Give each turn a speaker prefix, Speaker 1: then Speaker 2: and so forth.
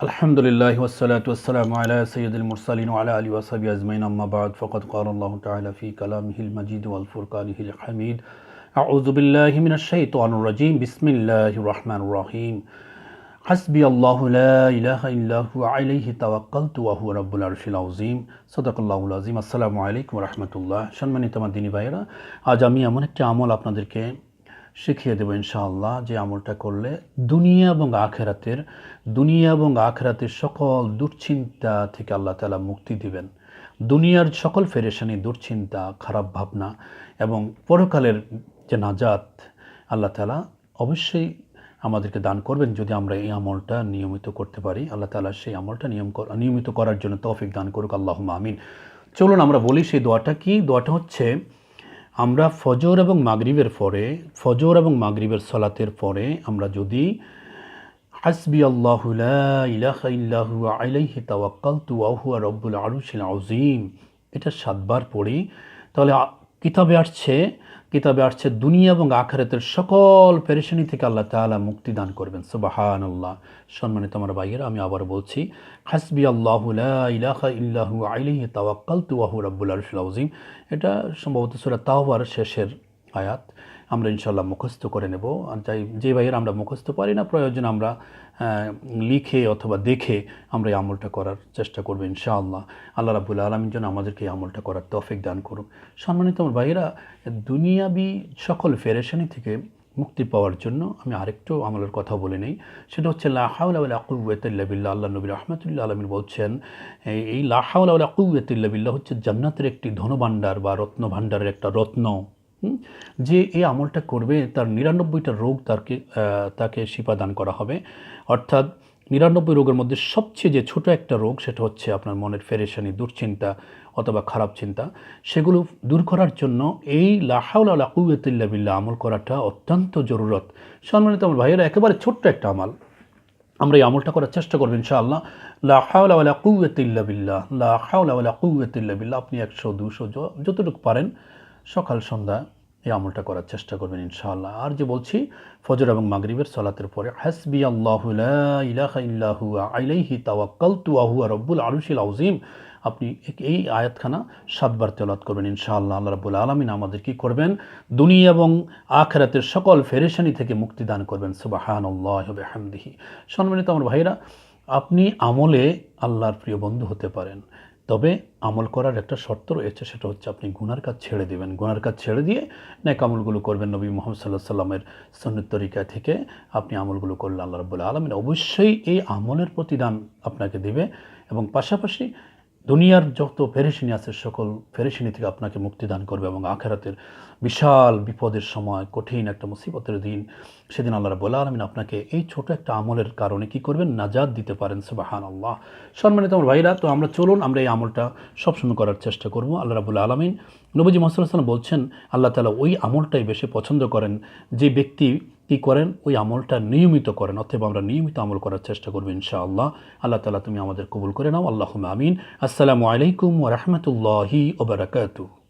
Speaker 1: الحمد لله والصلاة والسلام على سيد المرسلين وعلى آله وصحبه أجمعين أما بعد فقد قال الله تعالى في كلامه المجيد والفرقانه الحميد أعوذ بالله من الشيطان الرجيم بسم الله الرحمن الرحيم حسبي الله لا إله إلا هو عليه توكلت وهو رب العرش العظيم صدق الله العظيم আসসালামু আলাইকুম রহমতুল্লাহ সম্মানিত আমার দিনী ভাইরা আজ আমি এমন একটা আমল আপনাদেরকে শিখিয়ে দেবো ইনশাআল্লাহ যে আমলটা করলে দুনিয়া এবং আখেরাতের, দুনিয়া এবং আখেরাতের সকল দুশ্চিন্তা থেকে আল্লাহ তালা মুক্তি দিবেন। দুনিয়ার সকল ফেরেশানি দুশ্চিন্তা, খারাপ ভাবনা এবং পরকালের যে নাজাত আল্লাহ তালা অবশ্যই আমাদেরকে দান করবেন যদি আমরা এই আমলটা নিয়মিত করতে পারি। আল্লাহ তালা সেই আমলটা নিয়ম নিয়মিত করার জন্য তৌফিক দান করুক। আল্লাহ আমিন। চলুন আমরা বলি সেই দোয়াটা কি? দোয়াটা হচ্ছে আমরা ফজর এবং মাগরিবের পরে, ফজর এবং মাগরিবের সলাতের পরে আমরা যদি হাসবি আল্লাহ ইল্লাহু আলাইহি তাওয়াক্কালতু আর রব্বুল আরুশিল আউজিম এটা সাতবার পড়ি, তাহলে কিতাবে আসছে কিতাবে আসছে দুনিয়া এবং আখারেতের সকল পেরেশানি থেকে আল্লাহ তালা মুক্তি দান করবেন। সুবাহান আল্লাহ সম্মানিত আমার ভাইয়েরা, আমি আবার বলছি হাসবি আল্লাহ ইলাহা ইল্লাহু আইলি তাওয়াক্কাল তুয়াহু রাবুল আরশিল আযীম। এটা সম্ভবত সুরা তাওবার শেষের আয়াত। আমরা ইনশাল্লাহ মুখস্থ করে নেব। আর যাই যে ভাইয়ের আমরা মুখস্থ পারি না, প্রয়োজন আমরা লিখে অথবা দেখে আমরা এই আমলটা করার চেষ্টা করব ইনশাআল্লাহ। আল্লাহ রাবুল আলমীর জন্য আমাদেরকে এই আমলটা করার তৌফিক দান করুক। সম্মানিত আমার ভাইয়েরা, দুনিয়াবি সকল ফেরেশানি থেকে মুক্তি পাওয়ার জন্য আমি আরেকটু আমলের কথা বলে নেই। সেটা হচ্ছে লাহাউলা কুয়াতিল্লাবিল্লা আল্লাহ নবী রহমতুল্লাহ আলমিন বলছেন, এই- এই লাহাউলা কুয়াতিল্লাবিল্লা হচ্ছে জান্নাতের একটি ধনভাণ্ডার বা রত্ন ভাণ্ডারের একটা রত্ন? যে এই আমলটা করবে, তার নিরানব্বইটা রোগ তাকে তাকে শিপা দান করা হবে। অর্থাৎ নিরানব্বই রোগের মধ্যে সবচেয়ে যে ছোট একটা রোগ, সেটা হচ্ছে আপনার মনের ফেরেশানি, দুশ্চিন্তা অথবা খারাপ চিন্তা। সেগুলো দূর করার জন্য এই লাহাউলা কুয়াতিল্লা বিল্লাহ আমল করাটা অত্যন্ত জরুরত। সম্মানিত আমার ভাইয়েরা, একেবারে ছোট্ট একটা আমল। আমরা এই আমলটা করার চেষ্টা করব ইনশাআল্লাহ। লা হাওলা ওয়ালা কুওয়াতিল্লা বিল্লাহ, লা হাওলা ওয়ালা কুওয়াতিল্লা বিল্লাহ। আপনি একশো, দুশো, যতটুকু পারেন। সকাল সন্ধ্যা এই আমলটা করার চেষ্টা করবেন ইনশাআল্লাহ। আর যে বলছি, ফজর এবং মাগরিবের সলাতের পরে হাসবি আল্লাহু ইলাহা ইল্লাহু আলাইহি তাওয়াক্কালতু ওয়া হুয়া রব্বুল আরশিল আযীম। আপনি এই আয়াতখানা সাতবার তেলাওয়াত করবেন ইনশাআল্লাহ। আল্লাহ রাব্বুল আলামিন আমাদের কি করবেন? দুনিয়া এবং আখেরাতের সকল ফেরেশানি থেকে মুক্তি দান করবেন। সুবহানাল্লাহি ওয়া বিহামদিহি। সম্মানিত আমার ভাইরা আপনি আমলে আল্লাহর প্রিয় বন্ধু হতে পারেন। তবে আমল করার একটা শর্ত রয়েছে, সেটা হচ্ছে আপনি গুনার কাজ ছেড়ে দেবেন। গুনার কাজ ছেড়ে দিয়ে ন্যাক আমলগুলো করবেন নবী মোহাম্মদ সাল্লাহ সাল্লামের সন্ন্যত তরিকা থেকে। আপনি আমলগুলো করলে আল্লাহ রবুল্লা আলমিন অবশ্যই এই আমলের প্রতিদান আপনাকে দেবে। এবং পাশাপাশি দুনিয়ার যত ফেরেশিনি আছে, সকল ফেরেশিনি থেকে আপনাকে মুক্তি দান করবে এবং আখেরাতের বিশাল বিপদের সময়, কঠিন একটা মুসিবতের দিন, সেদিন আল্লাহ রাবুল আলমিন আপনাকে এই ছোট একটা আমলের কারণে কি করবেন? নাজাদ দিতে পারেন সুবাহান আল্লাহ সম্মানিত আমার ভাইরা, তো আমরা চলুন, আমরা এই আমলটা সবসময় করার চেষ্টা করব। আল্লাহ রাবুল আলমিন নবজি মোহাম্মদ বলছেন, আল্লাহ তালা ওই আমলটাই বেশি পছন্দ করেন যে ব্যক্তি কি করেন? ওই আমলটা নিয়মিত করেন, অথবা আমরা নিয়মিত আমল করার চেষ্টা করব ইনশাআল্লাহ। আল্লাহ তালা তুমি আমাদের কবুল করে নাও। আল্লাহ আমিন। আসসালামু আলাইকুম ওরহমতুল্লাহি ওবরাকাতু